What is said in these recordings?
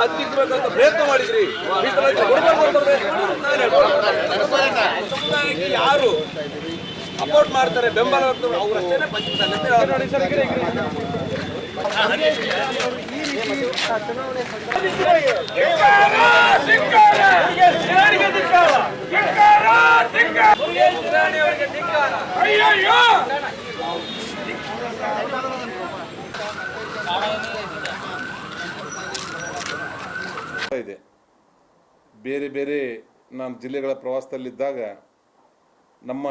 ಹತ್ತಿಕ್ಕಬೇಕಂತ ಪ್ರಯತ್ನ ಮಾಡಿದ್ರಿ. ಯಾರು ಸಪೋರ್ಟ್ ಮಾಡ್ತಾರೆ ಬೆಂಬಲ ವ್ಯಕ್ತ ಅವ್ರು ಅಷ್ಟೇ ಪಂಚಮಸಾಲಿ ಅಂತ ಹೇಳ್ತಾರೆ. ಮುರುಗೇಶ್ ನಿರಾಣಿ ಅವರಿಗೆ ಧಿಕ್ಕಾರ. ಇದೆ. ಬೇರೆ ಬೇರೆ ನಾನು ಜಿಲ್ಲೆಗಳ ಪ್ರವಾಸದಲ್ಲಿದ್ದಾಗ ನಮ್ಮ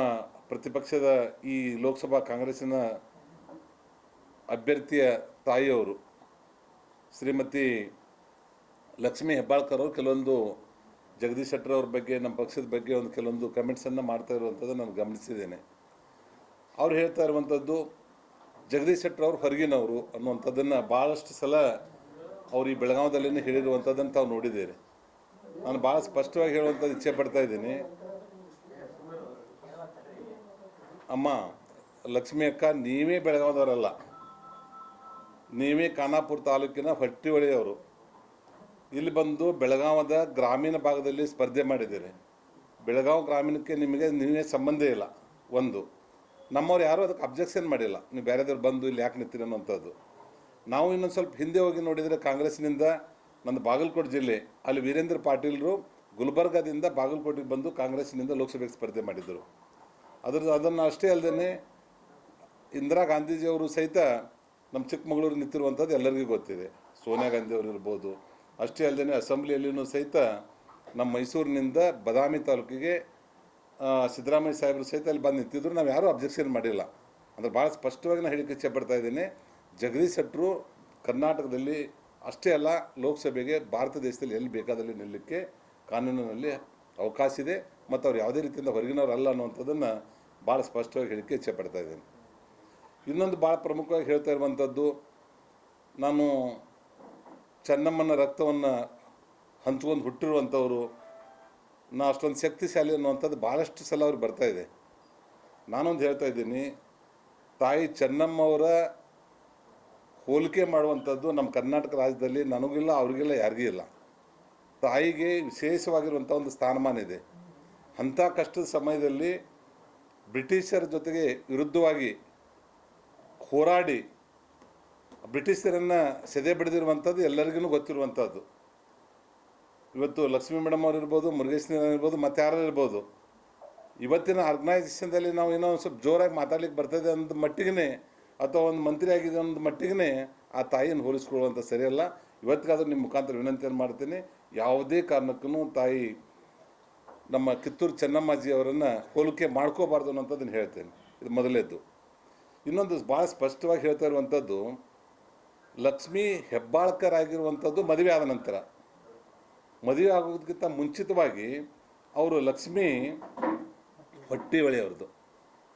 ಪ್ರತಿಪಕ್ಷದ ಈ ಲೋಕಸಭಾ ಕಾಂಗ್ರೆಸ್ಸಿನ ಅಭ್ಯರ್ಥಿಯ ತಾಯಿಯವರು ಶ್ರೀಮತಿ ಲಕ್ಷ್ಮೀ ಹೆಬ್ಬಾಳ್ಕರ್ ಅವರು, ಕೆಲವೊಂದು ಜಗದೀಶ್ ಶೆಟ್ಟರ್ ಅವ್ರ ಬಗ್ಗೆ, ನಮ್ಮ ಪಕ್ಷದ ಬಗ್ಗೆ ಒಂದು ಕೆಲವೊಂದು ಕಮೆಂಟ್ಸನ್ನು ಮಾಡ್ತಾ ಇರುವಂಥದ್ದು ನಾನು ಗಮನಿಸಿದ್ದೇನೆ. ಅವ್ರು ಹೇಳ್ತಾ ಇರುವಂಥದ್ದು, ಜಗದೀಶ್ ಶೆಟ್ಟರ್ ಅವರು ಹೊರಗಿನವರು ಅನ್ನುವಂಥದ್ದನ್ನು ಭಾಳಷ್ಟು ಸಲ ಅವ್ರು ಈ ಬೆಳಗಾವದಲ್ಲೇ ಹೇಳಿರುವಂಥದ್ದನ್ನು ತಾವು ನೋಡಿದ್ದೀರಿ. ನಾನು ಭಾಳ ಸ್ಪಷ್ಟವಾಗಿ ಹೇಳುವಂಥದ್ದು ಇಚ್ಛೆ ಪಡ್ತಾ ಇದ್ದೀನಿ. ಅಮ್ಮ, ಲಕ್ಷ್ಮಿ ಅಕ್ಕ, ನೀವೇ ಬೆಳಗಾವದವರಲ್ಲ. ನೀವೇ ಖಾನಾಪುರ ತಾಲೂಕಿನ ಹೊಟ್ಟಿಹೊಳೆಯವರು. ಇಲ್ಲಿ ಬಂದು ಬೆಳಗಾವದ ಗ್ರಾಮೀಣ ಭಾಗದಲ್ಲಿ ಸ್ಪರ್ಧೆ ಮಾಡಿದ್ದೀರಿ. ಬೆಳಗಾವಿ ಗ್ರಾಮೀಣಕ್ಕೆ ನಿಮಗೆ ನೀವೇ ಸಂಬಂಧ ಇಲ್ಲ, ಒಂದು. ನಮ್ಮವ್ರು ಯಾರೂ ಅದಕ್ಕೆ ಅಬ್ಜೆಕ್ಷನ್ ಮಾಡಿಲ್ಲ. ನೀವು ಬೇರೆದವ್ರು ಬಂದು ಇಲ್ಲಿ ಯಾಕೆ ನಿಂತೀರಿ ಅನ್ನೋಂಥದ್ದು ನಾವು ಇನ್ನೊಂದು ಸ್ವಲ್ಪ ಹಿಂದೆ ಹೋಗಿ ನೋಡಿದರೆ ಕಾಂಗ್ರೆಸ್ನಿಂದ ನಂದು ಬಾಗಲಕೋಟೆ ಜಿಲ್ಲೆ, ಅಲ್ಲಿ ವೀರೇಂದ್ರ ಪಾಟೀಲ್ರು ಗುಲ್ಬರ್ಗಾದಿಂದ ಬಾಗಲಕೋಟೆಗೆ ಬಂದು ಕಾಂಗ್ರೆಸ್ನಿಂದ ಲೋಕಸಭೆಗೆ ಸ್ಪರ್ಧೆ ಮಾಡಿದ್ದರು ಅದ್ರ ಅದನ್ನು ಅಷ್ಟೇ ಅಲ್ಲದೆ ಇಂದಿರಾ ಗಾಂಧೀಜಿಯವರು ಸಹಿತ ನಮ್ಮ ಚಿಕ್ಕಮಗಳೂರು ನಿಂತಿರುವಂಥದ್ದು ಎಲ್ಲರಿಗೂ ಗೊತ್ತಿದೆ. ಸೋನಿಯಾ ಗಾಂಧಿ ಅವರು ಇರ್ಬೋದು, ಅಷ್ಟೇ ಅಲ್ಲದೆ ಅಸೆಂಬ್ಲಿಯಲ್ಲಿಯೂ ಸಹಿತ ನಮ್ಮ ಮೈಸೂರಿನಿಂದ ಬದಾಮಿ ತಾಲೂಕಿಗೆ ಸಿದ್ದರಾಮಯ್ಯ ಸಾಹೇಬರು ಸಹಿತ ಅಲ್ಲಿ ಬಂದು ನಿಂತಿದ್ರು. ನಾವು ಯಾರೂ ಅಬ್ಜೆಕ್ಷನ್ ಮಾಡಿಲ್ಲ. ಅಂದರೆ ಭಾಳ ಸ್ಪಷ್ಟವಾಗಿ ನಾನು ಹೇಳಿಕೆ ಇಚ್ಛೆ ಪಡ್ತಾ ಇದ್ದೀನಿ. ಜಗದೀಶ್ ಶೆಟ್ಟರು ಕರ್ನಾಟಕದಲ್ಲಿ ಅಷ್ಟೇ ಅಲ್ಲ ಲೋಕಸಭೆಗೆ ಭಾರತ ದೇಶದಲ್ಲಿ ಎಲ್ಲಿ ಬೇಕಾದಲ್ಲಿ ನಿಲ್ಲಕ್ಕೆ ಕಾನೂನಿನಲ್ಲಿ ಅವಕಾಶ ಇದೆ ಮತ್ತು ಅವ್ರು ಯಾವುದೇ ರೀತಿಯಿಂದ ಹೊರಗಿನವ್ರು ಅಲ್ಲ ಅನ್ನುವಂಥದ್ದನ್ನು ಭಾಳ ಸ್ಪಷ್ಟವಾಗಿ ಹೇಳಿಕೆ ಇಚ್ಛೆ ಪಡ್ತಾ ಇದ್ದೀನಿ. ಇನ್ನೊಂದು ಭಾಳ ಪ್ರಮುಖವಾಗಿ ಹೇಳ್ತಾ ಇರುವಂಥದ್ದು, ನಾನು ಚೆನ್ನಮ್ಮನ ರಕ್ತವನ್ನು ಹಂಚ್ಕೊಂಡು ಹುಟ್ಟಿರುವಂಥವ್ರು, ನಾ ಅಷ್ಟೊಂದು ಶಕ್ತಿಶಾಲಿ ಅನ್ನುವಂಥದ್ದು ಭಾಳಷ್ಟು ಸಲ ಅವ್ರು ಬರ್ತಾಯಿದೆ ನಾನೊಂದು ಹೇಳ್ತಾ ಇದ್ದೀನಿ, ತಾಯಿ ಚೆನ್ನಮ್ಮವರ ಹೋಲಿಕೆ ಮಾಡುವಂಥದ್ದು ನಮ್ಮ ಕರ್ನಾಟಕ ರಾಜ್ಯದಲ್ಲಿ ನನಗಿಲ್ಲ, ಅವ್ರಿಗಿಲ್ಲ, ಯಾರಿಗೂ ಇಲ್ಲ. ತಾಯಿಗೆ ವಿಶೇಷವಾಗಿರುವಂಥ ಒಂದು ಸ್ಥಾನಮಾನ ಇದೆ. ಅಂಥ ಕಷ್ಟದ ಸಮಯದಲ್ಲಿ ಬ್ರಿಟಿಷರ ಜೊತೆಗೆ ವಿರುದ್ಧವಾಗಿ ಹೋರಾಡಿ ಬ್ರಿಟಿಷರನ್ನು ಸೆದೆ ಬಿಡದಿರುವಂಥದ್ದು ಎಲ್ಲರಿಗೂ ಗೊತ್ತಿರುವಂಥದ್ದು. ಇವತ್ತು ಲಕ್ಷ್ಮೀ ಮೇಡಮ್ ಅವ್ರು ಇರ್ಬೋದು ಮುರುಗೇಶ್ ಇರ್ಬೋದು ಮತ್ತು ಯಾರು ಇರ್ಬೋದು ಇವತ್ತಿನ ಆರ್ಗನೈಸೇಷನ್ದಲ್ಲಿ ನಾವು ಏನೋ ಸ್ವಲ್ಪ ಜೋರಾಗಿ ಮಾತಾಡ್ಲಿಕ್ಕೆ ಬರ್ತದೆ ಅಂದ ಮಟ್ಟಿಗೆ ಅಥವಾ ಒಂದು ಮಂತ್ರಿ ಆಗಿದೆ ಒಂದು ಮಟ್ಟಿಗೆ ಆ ತಾಯಿಯನ್ನು ಹೋಲಿಸ್ಕೊಳ್ಳುವಂಥ ಸರಿಯಲ್ಲ ಇವತ್ತಿಗಾದರೂ ನಿಮ್ಮ ಮುಖಾಂತರ ವಿನಂತಿಯನ್ನು ಮಾಡ್ತೀನಿ. ಯಾವುದೇ ಕಾರಣಕ್ಕೂ ತಾಯಿ ನಮ್ಮ ಕಿತ್ತೂರು ಚೆನ್ನಮ್ಮಾಜಿ ಅವರನ್ನು ಹೋಲಿಕೆ ಮಾಡ್ಕೋಬಾರ್ದು ಅನ್ನೋಂಥದ್ದನ್ನು ಹೇಳ್ತೇನೆ. ಇದು ಮೊದಲೇದ್ದು. ಇನ್ನೊಂದು ಭಾಳ ಸ್ಪಷ್ಟವಾಗಿ ಹೇಳ್ತಾ ಇರುವಂಥದ್ದು, ಲಕ್ಷ್ಮೀ ಹೆಬ್ಬಾಳ್ಕರ್ ಆಗಿರುವಂಥದ್ದು ಮದುವೆ ಆದ ನಂತರ. ಮದುವೆ ಆಗೋದಕ್ಕಿಂತ ಮುಂಚಿತವಾಗಿ ಅವರು ಲಕ್ಷ್ಮೀ ಹೊಟ್ಟಿಹೊಳಿ ಅವ್ರದ್ದು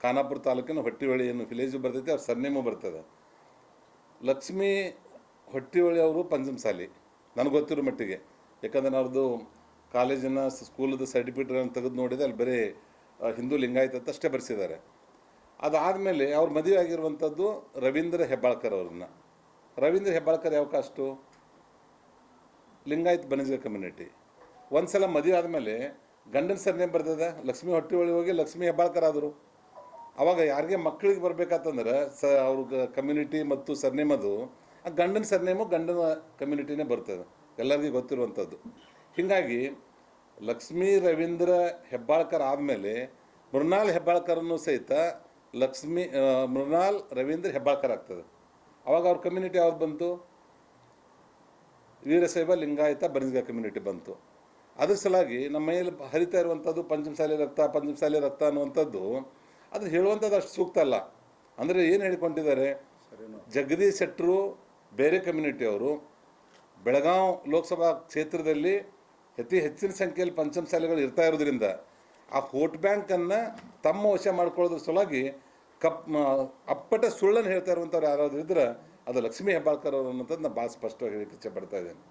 ಖಾನಾಪುರ ತಾಲೂಕಿನ ಹೊಟ್ಟಿಹೊಳಿ ಏನು ವಿಲೇಜು ಬರ್ತೈತಿ, ಅವ್ರ ಸರ್ನೇಮು ಬರ್ತದೆ. ಲಕ್ಷ್ಮೀ ಹೊಟ್ಟಿಹೊಳಿ ಅವರು ಪಂಚಮಸಾಲಿ ನನಗೆ ಗೊತ್ತಿರೋ ಮಟ್ಟಿಗೆ. ಯಾಕಂದ್ರೆ ಅವ್ರದ್ದು ಕಾಲೇಜಿನ ಸ್ಕೂಲದ ಸರ್ಟಿಫಿಕೇಟ್ಗಳನ್ನು ತೆಗೆದು ನೋಡಿದೆ, ಅಲ್ಲಿ ಬರೀ ಹಿಂದೂ ಲಿಂಗಾಯತ ಅಂತ ಅಷ್ಟೇ ಬರೆಸಿದ್ದಾರೆ. ಅದಾದಮೇಲೆ ಅವ್ರ ಮದುವೆ ಆಗಿರುವಂಥದ್ದು ರವೀಂದ್ರ ಹೆಬ್ಬಾಳ್ಕರ್ ಅವ್ರನ್ನ. ರವೀಂದ್ರ ಹೆಬ್ಬಾಳ್ಕರ್ ಯಾವ ಕಾಸ್ಟು? ಲಿಂಗಾಯತ್ ಬನಿಜ ಕಮ್ಯುನಿಟಿ ಒಂದು ಸಲ ಮದುವೆ ಆದಮೇಲೆ ಗಂಡನ ಸರ್ನೇಮ್ ಬರ್ತದೆ, ಲಕ್ಷ್ಮೀ ಹೊಟ್ಟಿಹೊಳಿ ಹೋಗಿ ಲಕ್ಷ್ಮೀ ಹೆಬ್ಬಾಳ್ಕರ್ ಆದರು. ಅವಾಗ ಯಾರಿಗೆ ಮಕ್ಕಳಿಗೆ ಬರ್ಬೇಕಾತಂದ್ರೆ ಸ ಅವ್ರ ಕಮ್ಯುನಿಟಿ ಮತ್ತು ಸರ್ನೇಮ್ ಅದು ಆ ಗಂಡನ ಸರ್ನೇಮು ಗಂಡನ ಕಮ್ಯುನಿಟಿನೇ ಬರ್ತದೆ, ಎಲ್ಲರಿಗೂ ಗೊತ್ತಿರುವಂಥದ್ದು. ಹೀಗಾಗಿ ಲಕ್ಷ್ಮೀ ರವೀಂದ್ರ ಹೆಬ್ಬಾಳ್ಕರ್ ಆದಮೇಲೆ ಮೃಣಾಲ್ ಹೆಬ್ಬಾಳ್ಕರನ್ನು ಸಹಿತ ಲಕ್ಷ್ಮೀ ಮೃಣಾಲ್ ರವೀಂದ್ರ ಹೆಬ್ಬಾಳ್ಕರ್ ಆಗ್ತದೆ. ಅವಾಗ ಅವ್ರ ಕಮ್ಯುನಿಟಿ ಯಾವ್ದು ಬಂತು? ವೀರಶೈವ ಲಿಂಗಾಯತ ಬನಿಜ ಕಮ್ಯುನಿಟಿ ಬಂತು. ಅದ್ರ ಸಲಾಗಿ ನಮ್ಮ ಮೈಯಲ್ಲಿ ಹರಿತಾ ಇರುವಂಥದ್ದು ಪಂಚಮಸಾಲಿ ರಕ್ತ ಪಂಚಮಸಾಲಿ ರಕ್ತ ಅನ್ನುವಂಥದ್ದು ಅದು ಹೇಳುವಂಥದ್ದು ಅಷ್ಟು ಸೂಕ್ತ ಅಲ್ಲ. ಅಂದರೆ ಏನು ಹೇಳಿಕೊಂಡಿದ್ದಾರೆ? ಜಗದೀಶ್ ಶೆಟ್ಟರು ಬೇರೆ ಕಮ್ಯುನಿಟಿಯವರು ಬೆಳಗಾವ್ ಲೋಕಸಭಾ ಕ್ಷೇತ್ರದಲ್ಲಿ ಅತಿ ಹೆಚ್ಚಿನ ಸಂಖ್ಯೆಯಲ್ಲಿ ಪಂಚಮಸಾಲಿಗಳು ಇರ್ತಾ ಇರೋದ್ರಿಂದ ಆ ವೋಟ್ ಬ್ಯಾಂಕನ್ನು ತಮ್ಮ ವಶ ಮಾಡ್ಕೊಳ್ಳೋದ್ರ ಸಲುವಾಗಿ ಕಪ್ ಅಪ್ಪಟ ಸುಳ್ಳನ್ನು ಹೇಳ್ತಾ ಇರುವಂಥವ್ರು ಯಾರಾದ್ರು ಇದ್ರೆ ಅದು ಲಕ್ಷ್ಮೀ ಹೆಬ್ಬಾಳ್ಕರ್ ಅವರು ಅನ್ನೋಂಥದ್ದು ನಾನು ಭಾಳ ಸ್ಪಷ್ಟವಾಗಿ ಹೇಳಕ್ಕೆ ಇಚ್ಛೆ ಪಡ್ತಾ ಇದ್ದೇನೆ.